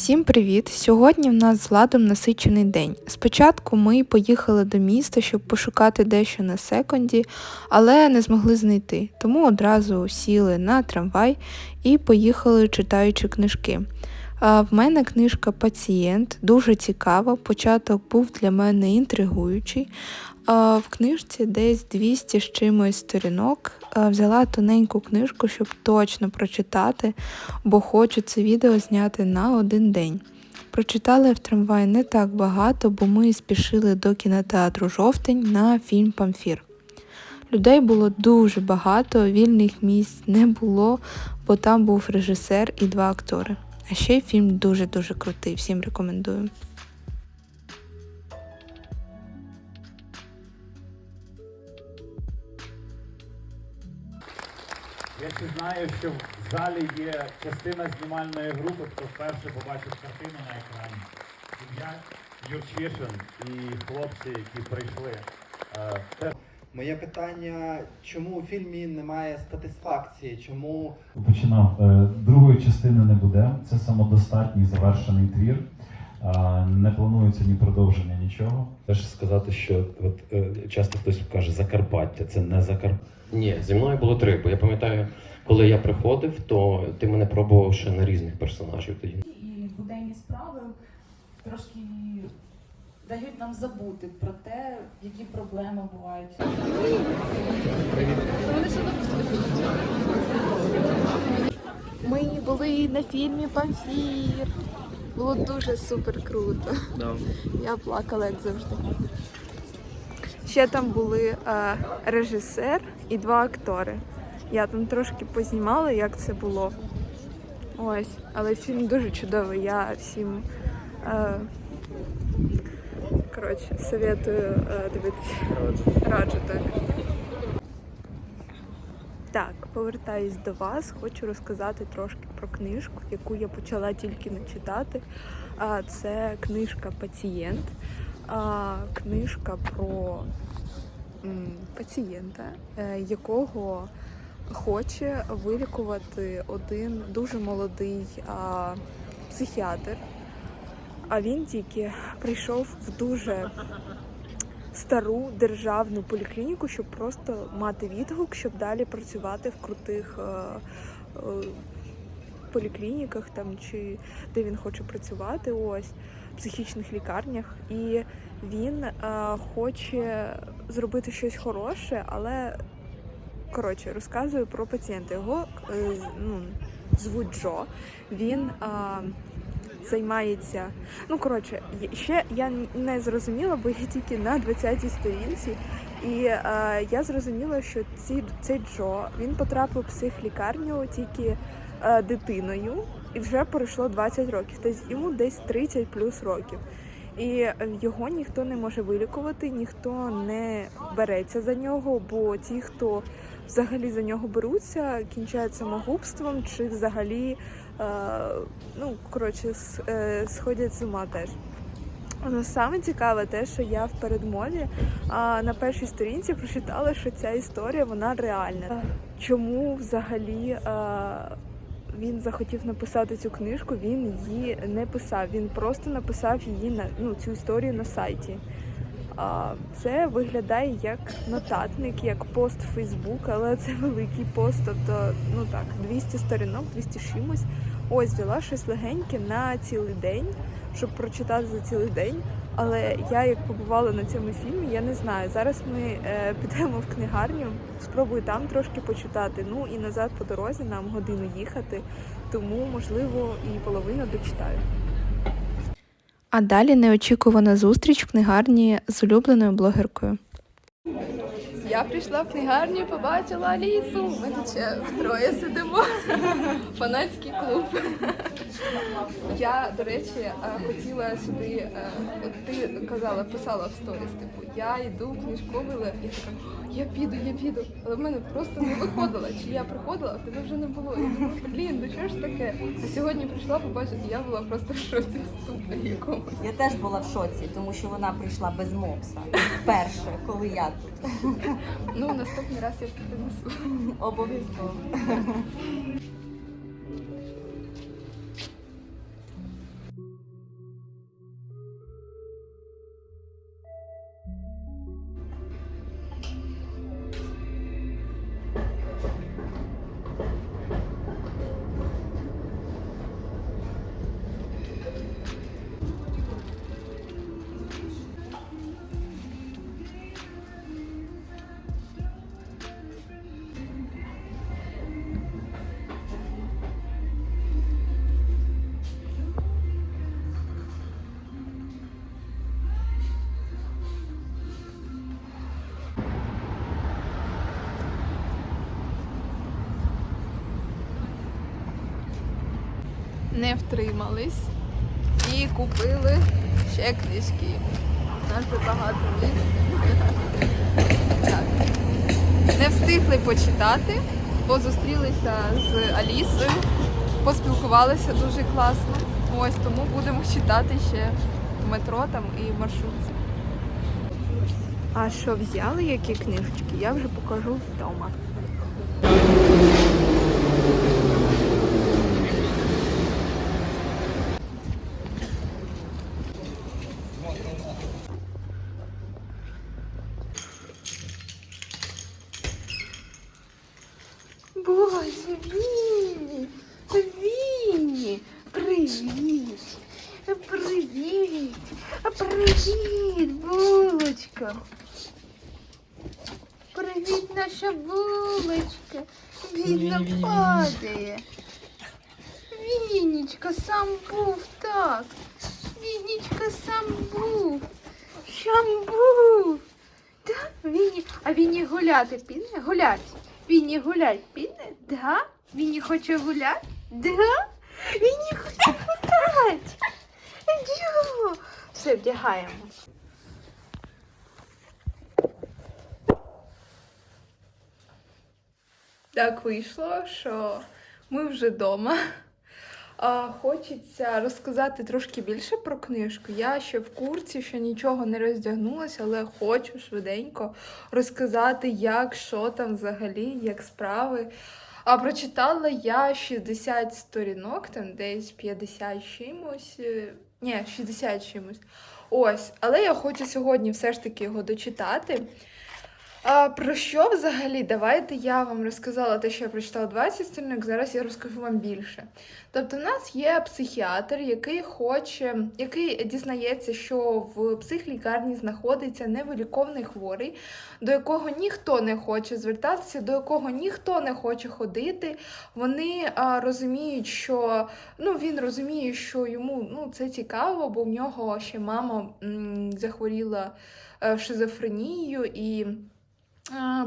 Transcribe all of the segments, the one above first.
Всім привіт! Сьогодні в нас з Владом насичений день. Спочатку ми поїхали до міста, щоб пошукати дещо на секонді, але не змогли знайти, тому одразу сіли на трамвай і поїхали читаючи книжки. В мене книжка Пацієнт дуже цікава. Початок був для мене інтригуючий. В книжці десь 200 з чимось сторінок. Взяла тоненьку книжку, щоб точно прочитати, бо хочу це відео зняти на один день. Прочитали в трамваї не так багато, бо ми спішили до кінотеатру Жовтень на фільм Памфір. Людей було дуже багато, вільних місць не було, бо там був режисер і два актори. А ще й фільм дуже-дуже крутий, всім рекомендую. Знаю, що в залі є частина знімальної групи, хто вперше побачив картину на екрані. Сім'я Юрчишин і хлопці, які прийшли. Е, Моє питання, чому у фільмі немає статисфакції? Чому Починав е, другої частини не буде. Це самодостатній завершений твір. Не планується ні продовження, нічого. Теж сказати, що от, е, часто хтось каже Закарпаття, це не Закарпаття. Ні, зі мною було три. Бо я пам'ятаю, коли я приходив, то ти мене пробував ще на різних персонажів тоді. і буденні справи трошки дають нам забути про те, які проблеми бувають. Ми були на фільмі Памфір. Було дуже супер круто. Я плакала, як завжди. Ще там були е, режисер і два актори. Я там трошки познімала, як це було. Ось, але фільм дуже чудовий. Я всім е, коротше, советую е, дивитися. Раджу так. Так, повертаюсь до вас. Хочу розказати трошки про книжку, яку я почала тільки не читати. Це книжка Пацієнт. Книжка про пацієнта, е, якого хоче вилікувати один дуже молодий психіатр. А він тільки прийшов в дуже стару державну поліклініку, щоб просто мати відгук, щоб далі працювати в крутих е, е, поліклініках там чи де він хоче працювати, ось психічних лікарнях. І він е, хоче зробити щось хороше, але коротше розказую про пацієнта. Його е, ну, звуть Джо. Він е, займається. Ну, коротше, ще я не зрозуміла, бо я тільки на 20-й сторінці. І е, я зрозуміла, що ці, цей Джо він потрапив в психлікарню тільки дитиною, і вже пройшло 20 років. Тобто йому десь 30 плюс років. І е, його ніхто не може вилікувати, ніхто не береться за нього, бо ті, хто взагалі за нього беруться, кінчають самогубством чи взагалі е, ну, коротше, е, сходять з ума теж. Але саме цікаве те, що я в передмові а, на першій сторінці прочитала, що ця історія вона реальна. Чому взагалі а, він захотів написати цю книжку? Він її не писав. Він просто написав її на ну, цю історію на сайті. Це виглядає як нотатник, як пост в Фейсбук, але це великий пост, тобто ну так, 200 сторінок, 200 чимось. Ось взяла щось легеньке на цілий день, щоб прочитати за цілий день. Але я як побувала на цьому фільмі, я не знаю. Зараз ми е, підемо в книгарню, спробую там трошки почитати. Ну і назад по дорозі нам годину їхати, тому можливо і половину дочитаю. А далі неочікувана зустріч в книгарні з улюбленою блогеркою. Я прийшла в книгарню, побачила Алісу. Ми тут ще втроє сидимо. Фанатський клуб. Я, до речі, е, хотіла сюди. е, ти казала, писала в сторіс, типу, я йду в книжковий лев. Я така, я піду, я піду. Але в мене просто не виходило. Чи я приходила, а тебе вже не було. Я думаю, блін, ну що ж таке? А сьогодні прийшла, побачила, і я була просто в шоці супер якомусь. Я теж була в шоці, тому що вона прийшла без мопса. Вперше, коли я тут. Ну, наступний раз я принесу. Обов'язково. Не втримались і купили ще книжки. У нас же багато місць. Не встигли почитати, бо зустрілися з Алісою, поспілкувалися дуже класно. Ось тому будемо читати ще в метро там і маршрутці. А що взяли, які книжечки, я вже покажу вдома. Боже, Вінні! Вінні! Привіт! Привіт! Привіт, булочка! Привіт, наша булочка! Бідна падає! Віннічка сам був так! Віннічка сам був! Сам був! Да? Вінні, а Вінні гуляти піде? Гулять! Вінні гулять Да? Вінні хоче гуляти? Да? Вінні хоче гуляти! Дю! Все, вдягаємо. Так вийшло, що ми вже вдома. А, хочеться розказати трошки більше про книжку. Я ще в курсі, ще нічого не роздягнулася, але хочу швиденько розказати, як, що там взагалі, як справи. А прочитала я 60 сторінок, там десь 50 чимось. е, Ні, 60 чимось. Ось, але я хочу сьогодні все ж таки його дочитати. А, про що взагалі? Давайте я вам розказала те, що я прочитала 20 сторінок, зараз я розкажу вам більше. Тобто, в нас є психіатр, який хоче, який дізнається, що в психлікарні знаходиться невиліковний хворий, до якого ніхто не хоче звертатися, до якого ніхто не хоче ходити. Вони а, розуміють, що ну він розуміє, що йому ну це цікаво, бо в нього ще мама м, захворіла е, шизофренією і.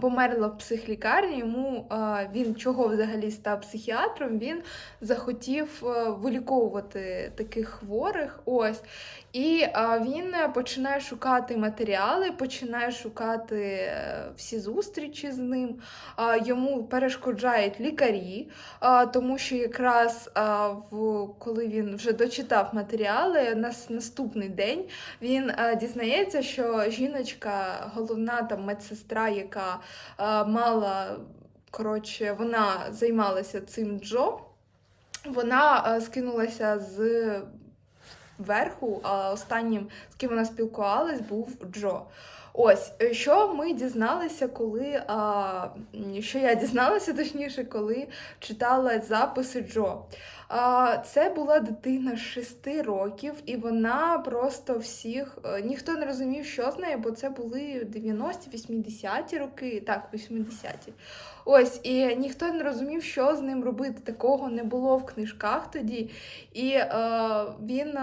Померла в психлікарні, йому він чого взагалі став психіатром, він захотів е, виліковувати таких хворих. Ось. І він починає шукати матеріали, починає шукати е, всі зустрічі з ним. Йому перешкоджають лікарі, тому що якраз в, коли він вже дочитав матеріали, на наступний день він дізнається, що жіночка, головна там медсестра, яка а, мала, коротше, вона займалася цим Джо. Вона скинулася з верху, а останнім, з ким вона спілкувалась, був Джо. Ось, е, що ми дізналися, коли. А, що я дізналася, точніше, коли читала записи Джо. Це була дитина 6 років, і вона просто всіх. е, Ніхто не розумів, що з нею, бо це були 90-ті, 80-ті роки, так, 80-ті. Ось, і ніхто не розумів, що з ним робити. Такого не було в книжках тоді. І е, він.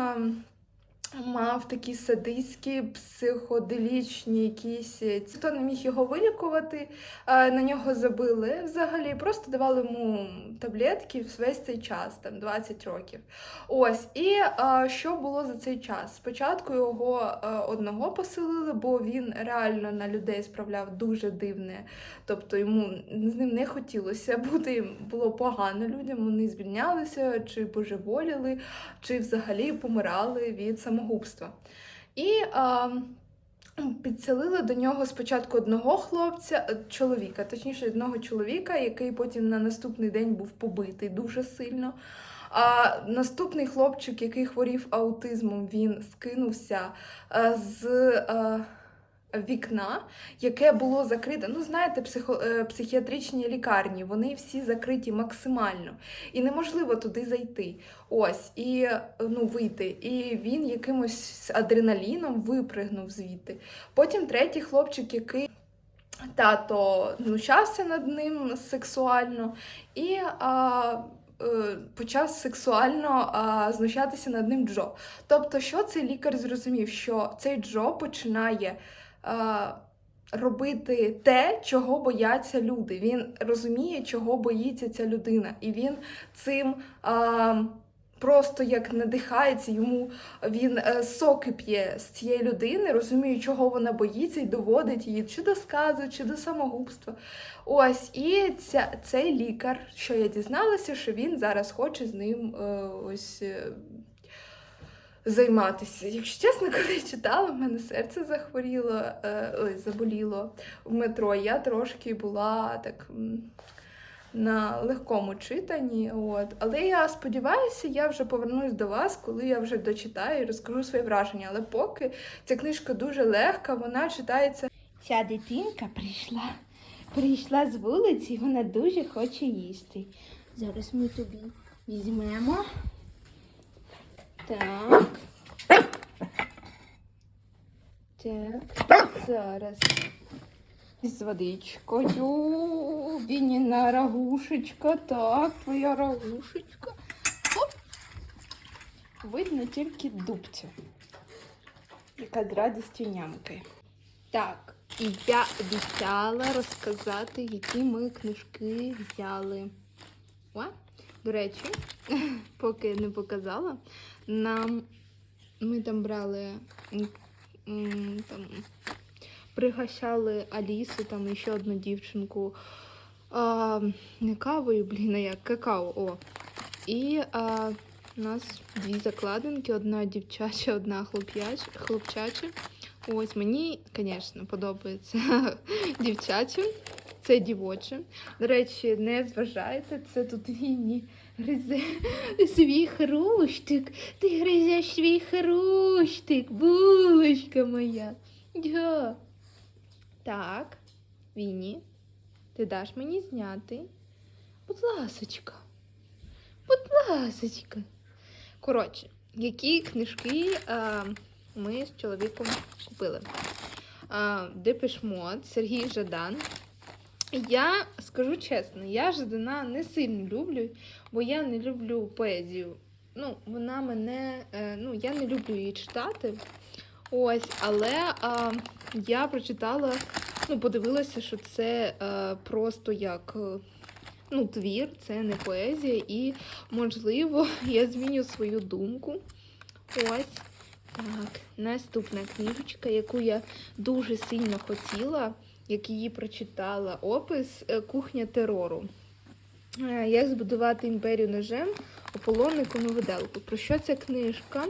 Е, Мав такі садистські, психоделічні якісь. е, Ніхто не міг його вилікувати, е, на нього забили взагалі, просто давали йому таблетки весь цей час, там 20 років. Ось, і е, що було за цей час? Спочатку його е, одного поселили, бо він реально на людей справляв дуже дивне. Тобто йому з ним не хотілося бути, було погано людям, вони звільнялися чи божеволіли, чи взагалі помирали від самогубства. І е, підселили до нього спочатку одного хлопця, е, чоловіка, точніше, одного чоловіка, який потім на наступний день був побитий дуже сильно. А наступний хлопчик, який хворів аутизмом, він скинувся е, з е, вікна, яке було закрите. Ну, знаєте, психо, е, психіатричні лікарні, вони всі закриті максимально. І неможливо туди зайти. Ось, і ну, вийти. І він якимось адреналіном випригнув звідти. Потім третій хлопчик, який. Тато знущався над ним сексуально і а, е, почав сексуально а, знущатися над ним Джо. Тобто, що цей лікар зрозумів? Що цей Джо починає робити те, чого бояться люди. Він розуміє, чого боїться ця людина, і він цим. Просто як надихається, йому він е, соки п'є з цієї людини, розуміє, чого вона боїться, і доводить її чи до сказу, чи до самогубства. Ось, і ця, цей лікар, що я дізналася, що він зараз хоче з ним е, ось. Займатися. Якщо чесно, коли читала, в мене серце захворіло, е, ой, заболіло в метро. Я трошки була так на легкому читанні. От. Але я сподіваюся, я вже повернусь до вас, коли я вже дочитаю і розкажу свої враження. Але поки ця книжка дуже легка, вона читається. Ця дитинка прийшла, прийшла з вулиці, вона дуже хоче їсти. Зараз ми тобі візьмемо. Так. Так, зараз. З водичкою. Вініна рагушечка. Так, твоя рагушечка. Оп. Видно тільки дубцю, яка з радістю нямкає. Так, і я обіцяла розказати, які ми книжки взяли. О, до речі, поки не показала, нам ми там брали там, пригощали Алісу, там і ще одну дівчинку. А, не кавою, блін, а як какао. О. І а, у нас дві закладинки: одна дівчача, одна хлоп'яч, хлопчача. Ось мені, звісно, подобається дівчаче, це дівоче. До речі, не зважайте, це тут Вінні гризе свій хрустик. Ти гризеш свій хрустик, булочка моя. Я. Так, Вінні, ти даш мені зняти? Будь ласочка. Будь ласочка. Коротше, які книжки а, ми з чоловіком купили? Депешмот, Сергій Жадан. Я скажу чесно, я Жадана не сильно люблю, бо я не люблю поезію. Ну, вона мене. е, Ну, я не люблю її читати. Ось, але а, я прочитала, ну, подивилася, що це е, просто як е, ну, твір, це не поезія, і, можливо, я зміню свою думку. Ось. Так, наступна книжечка, яку я дуже сильно хотіла, як її прочитала, опис е, Кухня терору. Е, Як збудувати імперію ножем, ополонником і виделку. Про що ця книжка?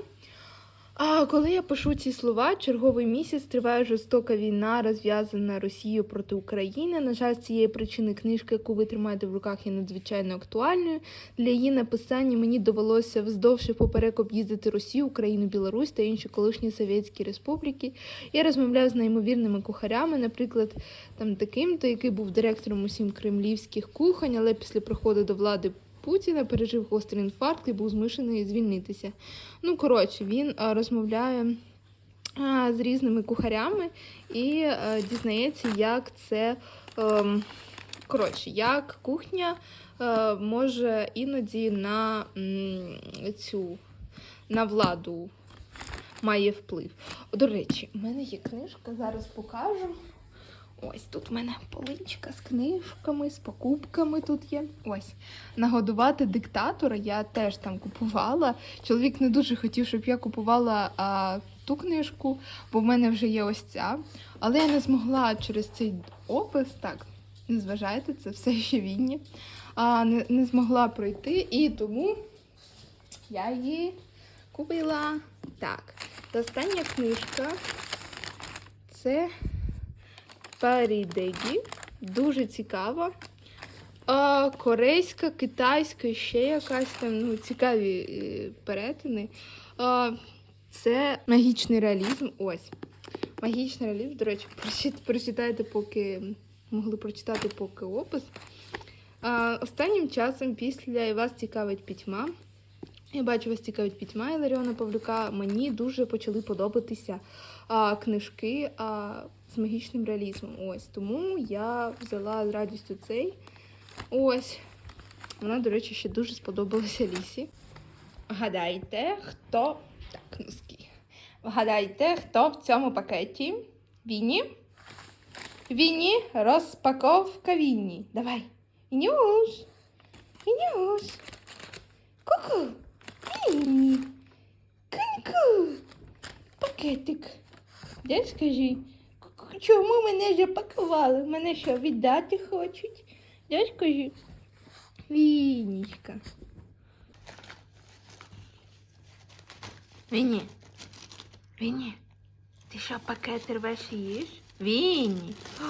А коли я пишу ці слова, черговий місяць триває жорстока війна, розв'язана Росією проти України. На жаль, з цієї причини книжка, яку ви тримаєте в руках, є надзвичайно актуальною. Для її написання мені довелося вздовж і поперек об'їздити Росію, Україну, Білорусь та інші колишні совєтські республіки. Я розмовляв з неймовірними кухарями, наприклад, там таким, то який був директором усім кремлівських кухонь, але після приходу до влади Путіна пережив гострий інфаркт і був змушений звільнитися. Ну, коротше, він розмовляє з різними кухарями і дізнається, як це. ем, Коротше, як кухня е, може іноді на цю на владу має вплив. До речі, у мене є книжка, зараз покажу. Ось тут в мене поличка з книжками, з покупками тут є. Ось. Нагодувати диктатора я теж там купувала. Чоловік не дуже хотів, щоб я купувала а, ту книжку, бо в мене вже є ось ця. Але я не змогла через цей опис, так, не зважайте, це все ще вінні. А, не, не змогла пройти, і тому я її купила. Так, та остання книжка це Парідегі. Дуже цікава. А, корейська, китайська, ще якась там ну, цікаві е, перетини. А, це магічний реалізм. Ось. Магічний реалізм, до речі, прочитайте, поки могли прочитати поки опис. А, останнім часом, після вас цікавить пітьма. Я бачу, вас цікавить пітьма Іларіона Павлюка. Мені дуже почали подобатися а, книжки а, з магічним реалізмом. Ось тому я взяла з радістю цей. Ось. Вона, до речі, ще дуже сподобалася Лісі. Гадайте, хто. Так, носки. Вгадайте, хто в цьому пакеті? Вінні? Вінні, розпаковка Вінні. Давай. Вінюш. Вінюш. Ку-ку. Вінні. Куньку. Пакетик. Де скажи? Чому мене запакували? Мене що, віддати хочуть? Де скажи? Віннічка. Вінні. Вінні. Ти що, пакет рвеш і їш? Вінні. О,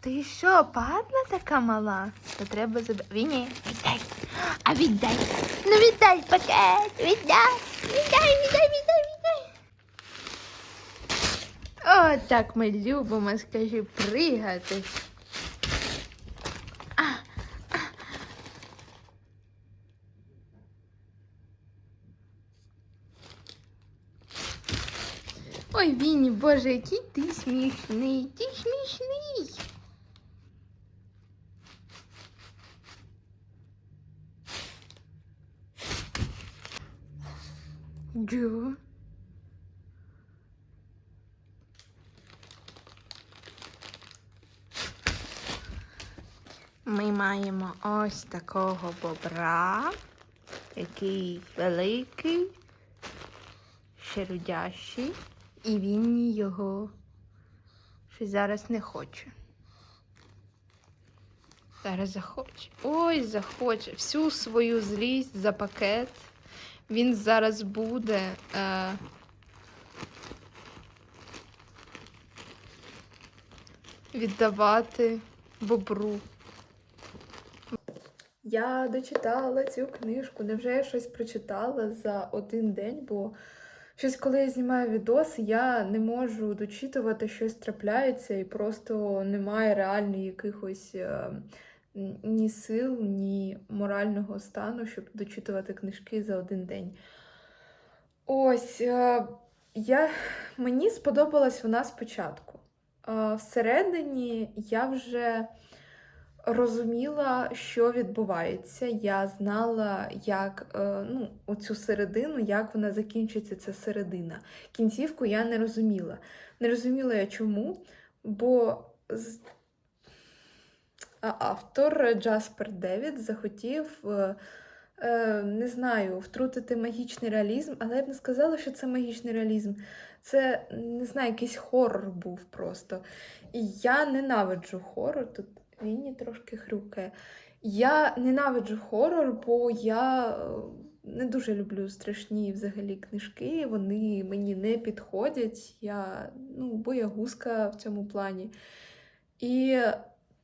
ти що, падла така мала? То треба заб... Вінні, віддай. А віддай. Ну віддай пакет. Віддай, віддай, віддай, віддай. О, так ми любимо, скажи, пригати. Ой, Вінні, боже, який ти смішний, ти смішний. Джо. Ми маємо ось такого бобра, який великий, шерудящий, і він його щось зараз не хоче. Зараз захоче. Ой, захоче. Всю свою злість за пакет. Він зараз буде. Е... Віддавати бобру. Я дочитала цю книжку. Невже я щось прочитала за один день? Бо щось, коли я знімаю відоси, я не можу дочитувати, щось трапляється, і просто немає реально якихось е, ні сил, ні морального стану, щоб дочитувати книжки за один день. Ось е, я, мені сподобалась вона спочатку. Е, Всередині я вже розуміла, що відбувається. Я знала, як е, ну, оцю середину, як вона закінчиться, ця середина. Кінцівку я не розуміла. Не розуміла я чому, бо автор Джаспер Девід захотів. е, е, Не знаю, втрутити магічний реалізм, але я б не сказала, що це магічний реалізм. Це не знаю, якийсь хорор був просто. І я ненавиджу хорор. Тут Вінні трошки хрюкає. Я ненавиджу хорор, бо я е, не дуже люблю страшні взагалі книжки. Вони мені не підходять. Я ну, боягузка в цьому плані. І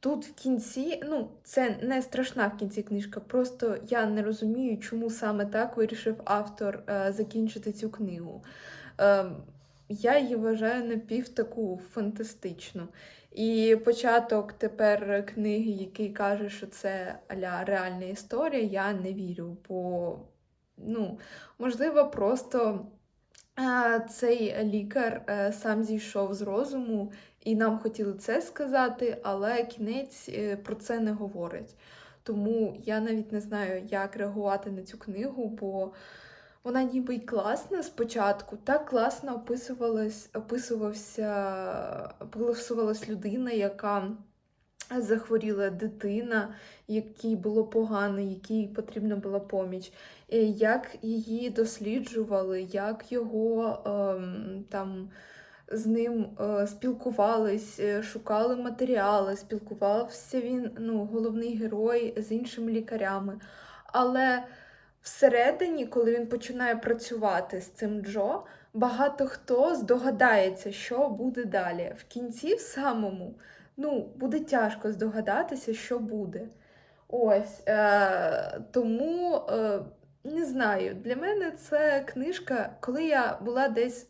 тут в кінці, ну, це не страшна в кінці книжка, просто я не розумію, чому саме так вирішив автор е, закінчити цю книгу. Е, я її вважаю напів таку фантастичну. І початок тепер книги, який каже, що це аля реальна історія, я не вірю, бо ну, можливо, просто цей лікар е, сам зійшов з розуму, і нам хотіли це сказати, але кінець е, про це не говорить. Тому я навіть не знаю, як реагувати на цю книгу, бо вона ніби й класна спочатку, так класно описувалась, описувався, описувалась людина, яка захворіла дитина, якій було погано, якій потрібна була поміч, як її досліджували, як його ем, там. З ним е, спілкувались, е, шукали матеріали, спілкувався він, ну, головний герой з іншими лікарями. Але всередині, коли він починає працювати з цим Джо, багато хто здогадається, що буде далі. В кінці, в самому, ну, буде тяжко здогадатися, що буде. Ось. Е, тому. Е, не знаю, для мене це книжка, коли я була десь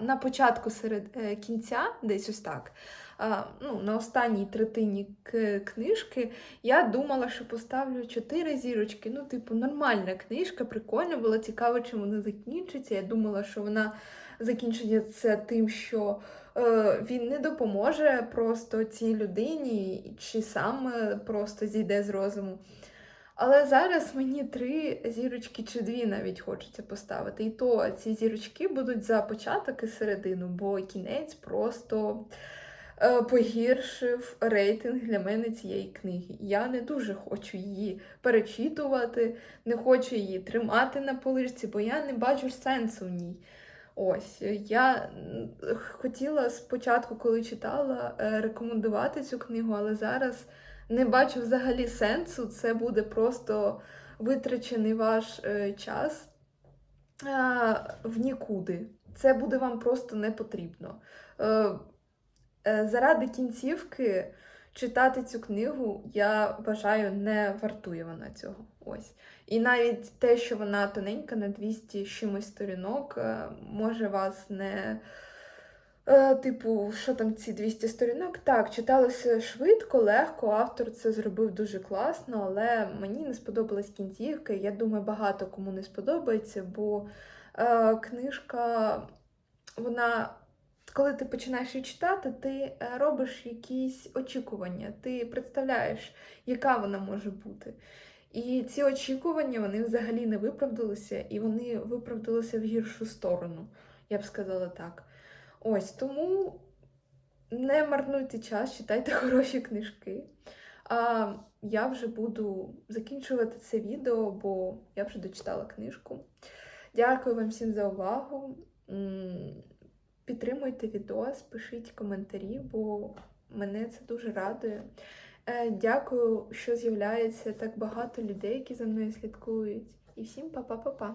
на початку серед е, кінця, десь ось так, ну, на останній третині книжки, я думала, що поставлю чотири зірочки. Ну, типу, нормальна книжка, прикольна, було цікаво, чим вона закінчиться. Я думала, що вона закінчиться тим, що е, він не допоможе просто цій людині, чи сам е, просто зійде з розуму. Але зараз мені три зірочки чи дві навіть хочеться поставити. І то ці зірочки будуть за початок і середину, бо кінець просто погіршив рейтинг для мене цієї книги. Я не дуже хочу її перечитувати, не хочу її тримати на поличці, бо я не бачу сенсу в ній. Ось я хотіла спочатку, коли читала, е, рекомендувати цю книгу, але зараз не бачу взагалі сенсу. Це буде просто витрачений ваш е, час е, в нікуди. Це буде вам просто не потрібно. Е, заради кінцівки читати цю книгу, я вважаю, не вартує вона цього. Ось. І навіть те, що вона тоненька на 200 чимось сторінок, е, може вас не. Е, Типу, що там ці 200 сторінок? Так, читалося швидко, легко. Автор це зробив дуже класно, але мені не сподобалась кінцівка. Я думаю, багато кому не сподобається, бо е, книжка, вона, коли ти починаєш її читати, ти е, робиш якісь очікування, ти представляєш, яка вона може бути. І ці очікування вони взагалі не виправдалися, і вони виправдалися в гіршу сторону, я б сказала так. Ось тому не марнуйте час, читайте хороші книжки. А я вже буду закінчувати це відео, бо я вже дочитала книжку. Дякую вам всім за увагу. Підтримуйте відос, пишіть коментарі, бо мене це дуже радує. Е, Дякую, що з'являється так багато людей, які за мною слідкують. І всім па-па-па-па.